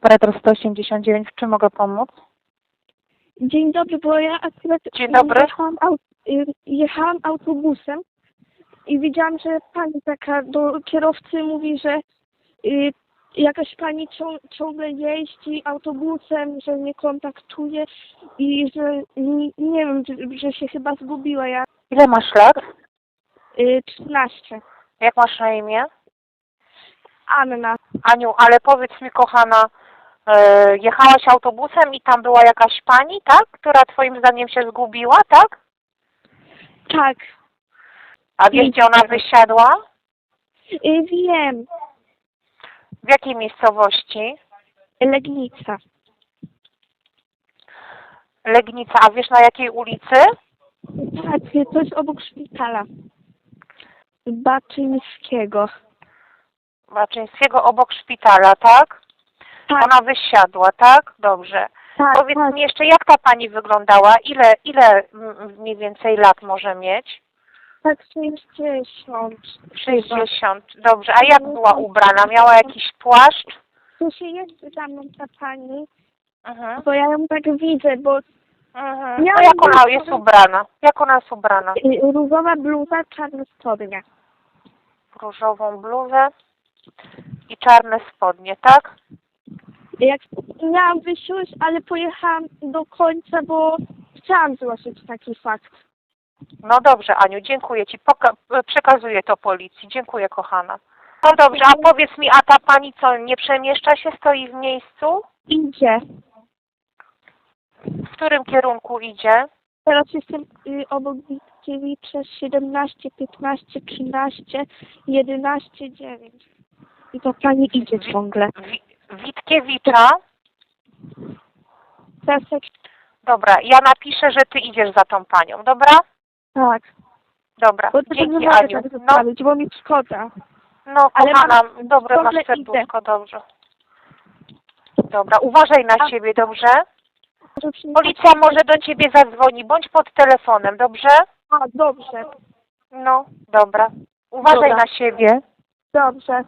operator 189, w czym mogę pomóc? Dzień dobry, bo ja akurat Dzień dobry. Jechałam, au, y, jechałam autobusem i widziałam, że pani taka do kierowcy mówi, że y, jakaś pani cią, ciągle jeździ autobusem, że nie kontaktuje i że nie, wiem, że, że się chyba zgubiła. Ja Ile masz lat? y, 13. Jak masz na imię? Anna. Aniu, ale powiedz mi kochana, jechałaś autobusem i tam była jakaś pani, tak? Która twoim zdaniem się zgubiła, tak? Tak. A wiesz gdzie ona wysiadła? Y, wiem. W jakiej miejscowości? Legnica. Legnica, a wiesz na jakiej ulicy? Tak, to jest obok szpitala. Baczyńskiego. Baczyńskiego obok szpitala, tak? Tak, Ona wysiadła, tak? Dobrze. tak, Powiedz tak. mi jeszcze, jak ta pani wyglądała? Ile, ile mniej więcej lat może mieć? Tak, 60. 60. Dobrze. A jak była ubrana? Miała jakiś płaszcz? Tu się jest za mną ta pani, Mhm. bo ja ją tak widzę, bo Mhm. No jak ona jest ubrana? Jak ona jest ubrana? y, różowa bluza, czarne spodnie. Różową bluzę i czarne spodnie, tak? Jak miałam wysiąść, ale pojechałam do końca, bo chciałam zgłosić taki fakt. No dobrze, Aniu, dziękuję Ci. Poka- przekazuję to policji. Dziękuję, kochana. No dobrze, a powiedz mi, a ta pani co, nie przemieszcza się, stoi w miejscu? Idzie. W którym kierunku idzie? Teraz jestem y, obok Witkiewicza 17, 15, 13, 11, 9. I ta pani idzie ciągle. Wi- Witkiewicza? Dobra, ja napiszę, że Ty idziesz za tą panią, dobra? tak. Dobra, Bo to nie dzięki mogę Aniu. tak No, zostawić, bo mi szkoda. no ale kochana, dobre ciągle masz idę. serduszko, dobrze. Dobra, uważaj na A- siebie, dobrze? Może przy- Policja może do Ciebie zadzwoni, bądź pod telefonem, dobrze? A, dobrze, No, dobra. Uważaj Dobra. na siebie. dobrze.